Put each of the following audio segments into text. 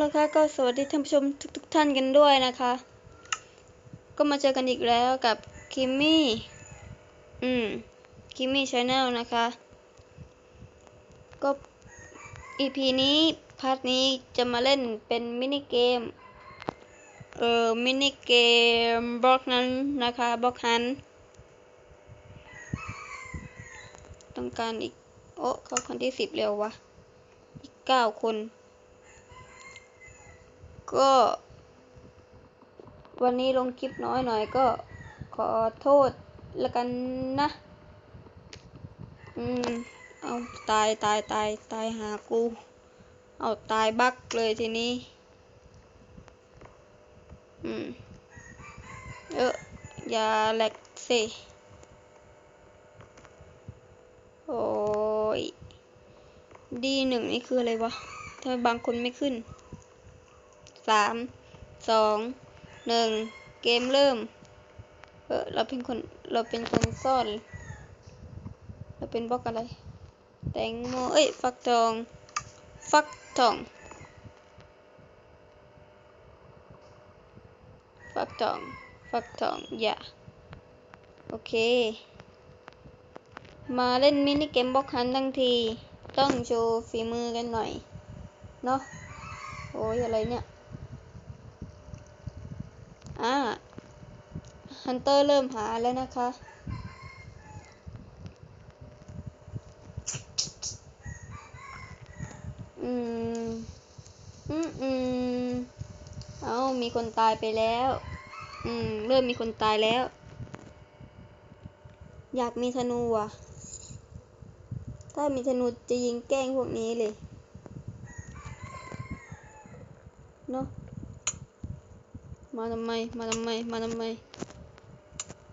และค่ะก็สวัสดีท่านผู้ชมทุกๆท่านกันด้วยนะคะ ก็มาเจอกันอีกแล้วกับคิมมี่อืมคิมมี่ชาแนลนะคะ ก็ EP นี้พาร์ทนี้จะมาเล่นเป็นมินิเกม เอ่อ มินิเกมบล็อกนั้นนะคะบล็อกฮันต้องการอีก โอ้เข้าคนที่สิบเร็ววะ อีกเก้าคน ก็ วันนี้ลงคลิปน้อยหน่อยก็ขอโทษละกันนะ อืม เอาตายตายตายตายหากู เอาตายบักเลยทีนี้ อืม เอออย่าแหลกสิโอ้ยดีหนึ่งนี่คืออะไรวะทำไมบางคนไม่ขึ้น สามสองหนึ่งเกมเริ่ม เออเราเป็นคนเราเป็นคนซ่อน เราเป็นบล็อกอะไร แตงโมเอ้ยฟักทอง ฟักทอง ฟักทอง ฟักทอง อย่า โอเค มาเล่นมินิเกมบล็อกฮันทั้งที ต้องโชว์ฝีมือกันหน่อย เนาะโอ้ยอะไรเนี่ย อ่าฮันเตอร์เริ่มหาแล้วนะคะ อืม อืมอืมเอามีคนตายไปแล้ว อืม เริ่มมีคนตายแล้ว อยากมีธนูอะ ถ้ามีธนูจะยิงแกล้งพวกนี้เลย เนาะ มาทำไม มาทำไม มาทำไม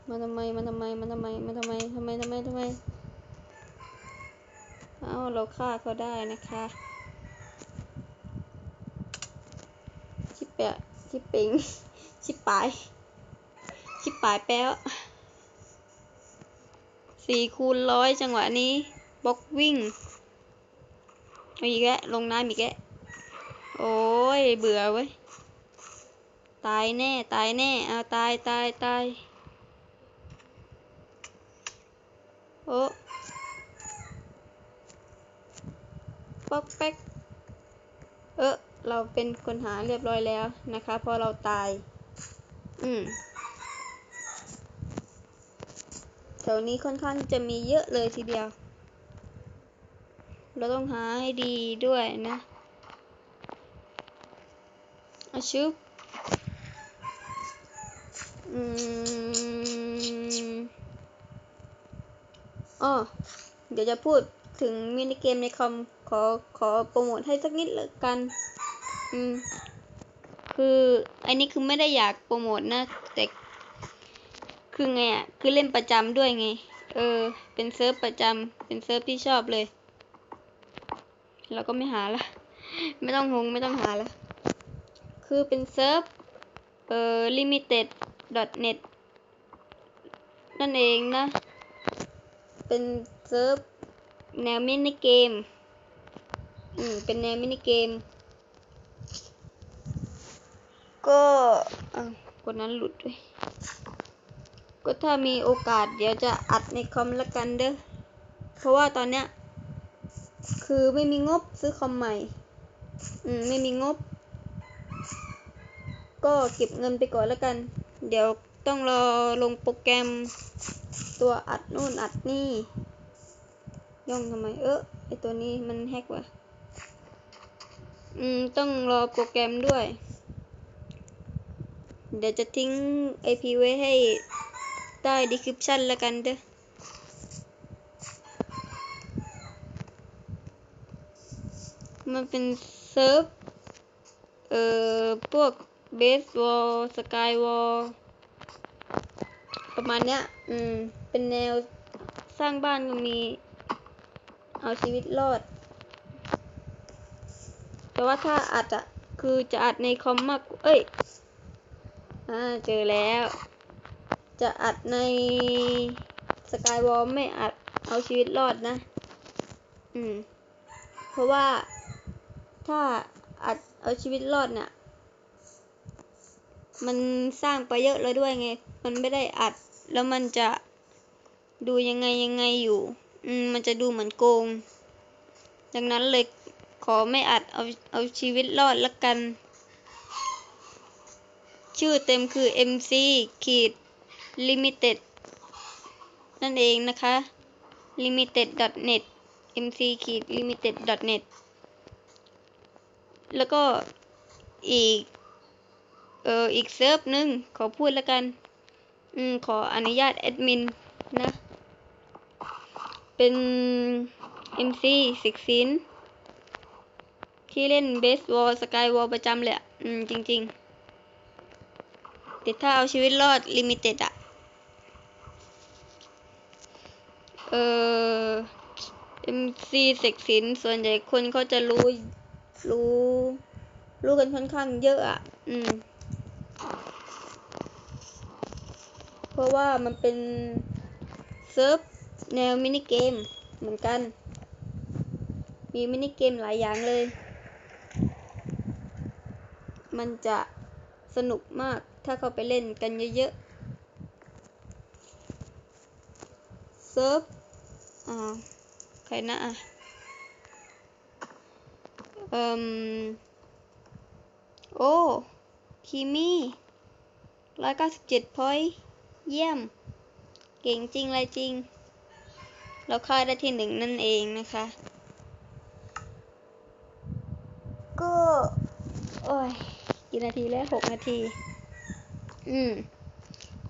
มาทำไม มาทำไม มาทำไม มาทำไมทำไมทำไมทำไม เอาเราฆ่าเขาได้นะคะชิปเปะชิปปิงชิปปาย ชิปปายแป๊วสี่คูณร้อยจังหวะนี้บล็อกวิ่งอีกแล้วลงน้ำอีกแล้วโอ้ย เบื่อเว้ย ตายแน่ ตายแน่ เอาตายตายตายโอ้ป๊อกแป๊ก เออเราเป็นคนหาเรียบร้อยแล้วนะคะพราะเราตาย อืมแถวนี้ค่อนข้างจะมีเยอะเลยทีเดียว เราต้องหาให้ดีด้วยนะอาชุบ อืมอ๋อเดี๋ยวจะพูดถึงมินิเกมในคอมขอขอโปรโมทให้สักนิดลยกัน อืม คืออันนี้คือไม่ได้อยากโปรโมทนะ แต่คือไงอะ คือเล่นประจำด้วยไง เออ เป็นเซิร์ฟประจำเป็นเซิร์ฟที่ชอบเลย เราก็ไม่หาละ ไม่ต้องงงไม่ต้องหาละ คือเป็นเซิร์ฟ เอ่อ limited net นั่นเองนะ เป็นเซิร์ฟแนวมินิเกม อืม เป็นแนวมินิเกม ก็อะคนนั้นหลุดด้วย ก็ถ้ามีโอกาสเดี๋ยวจะอัดในคอมละกันเด้อ เพราะว่าตอนเนี้ย คือไม่มีงบซื้อคอมใหม่ อืม ไม่มีงบ ก็เก็บเงินไปก่อนละกัน เดี๋ยวต้องรอลงโปรแกรม ตัวอัดนู่นอัดนี่ ย่องทำไม เออไอตัวนี้มันแฮกว่ะ อืม ต้องรอโปรแกรมด้วย เดี๋ยวจะทิ้ง IP ไว้ให้ใต้ description แล้วกันเด้อมันเป็นเซิร์ฟ เอ่อ พวก เบสวอลสกายวอลประมาณเนี้ย อืม เป็นแนวสร้างบ้านก็มี เอาชีวิตรอด แต่ว่าถ้าอัดอะคือจะอัดในคอมมาก เอ้ย อ่า เจอแล้ว จะอัดในสกายวอลไม่อัดเอาชีวิตรอดนะ อืม เพราะว่าถ้าอัดเอาชีวิตรอดเนี่ย มันสร้างไปเยอะเลยด้วยไง มันไม่ได้อัด แล้วมันจะดูยังไงยังไงอยู่ อืม มันจะดูเหมือนโกง ดังนั้นเลยขอไม่อัดเอาเอาชีวิตรอดละกัน ชื่อเต็มคือ MC ขีด limited นั่นเองนะคะ limited.net mc ขีด limited.net แล้วก็อีก เอออีกเซิร์ฟหนึ่งขอพูดแล้วกัน อืมขออนุญาตแอดมินนะ เป็น MC สิกซินที่เล่นเบสบอลสกายวอลประจำเลยอะอืม จริง ๆ แต่ถ้าเอาชีวิตรอดลิมิเต็ดอะเออ MC เสกสินส่วนใหญ่คนเขาจะรู้รู้รู้กันค่อนข้างเยอะอะ อืม เพราะว่ามันเป็นเซิร์ฟแนวมินิเกมเหมือนกัน มีมินิเกมหลายอย่างเลย มันจะสนุกมากถ้าเขาไปเล่นกันเยอะๆ เซิร์ฟอ่าใครนะอะเอ่มโอ้คีมี่ร้อยเก้าสิบเจ็ดพอย เยี่ยม เก่งจริงอะไรจริง เราค่าได้ที่หนึ่งนั่นเองนะคะ ก็ โอ้ย กี่นาทีแล้วหกนาที อืม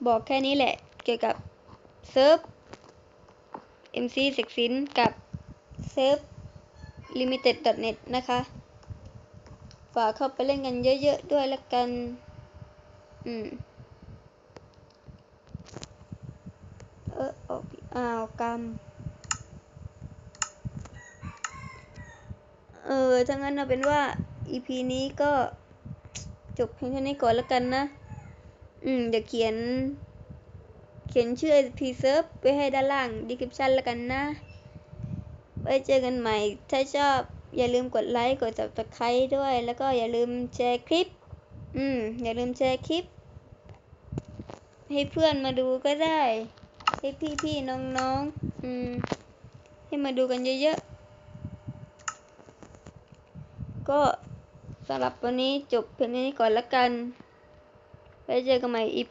บอกแค่นี้แหละ เกี่ยวกับเซิร์ฟ MC เสกสินกับเซิร์ฟ limited.net นะคะ ฝากเข้าไปเล่นกันเยอะๆด้วยละกัน อืม เออ อ้าวกรรม เออถ้างั้นเอาเป็นว่า EP นี้ก็จบเพียงเท่านี้ก่อนแล้วกันนะ อืมเดี๋ยวเขียน เขียนชื่อ IP serve ไว้ให้ด้านล่าง description แล้วกันนะ ไว้เจอกันใหม่ ถ้าชอบอย่าลืมกดไลค์ กด subscribe ด้วย แล้วก็อย่าลืมแชร์คลิป อืม อย่าลืมแชร์คลิป ให้เพื่อนมาดูก็ได้ ให้พี่ๆน้องๆอืมให้มาดูกันเยอะๆ ก็สำหรับวันนี้จบเพียงนี้ก่อนละกัน ไว้เจอกันใหม่ EP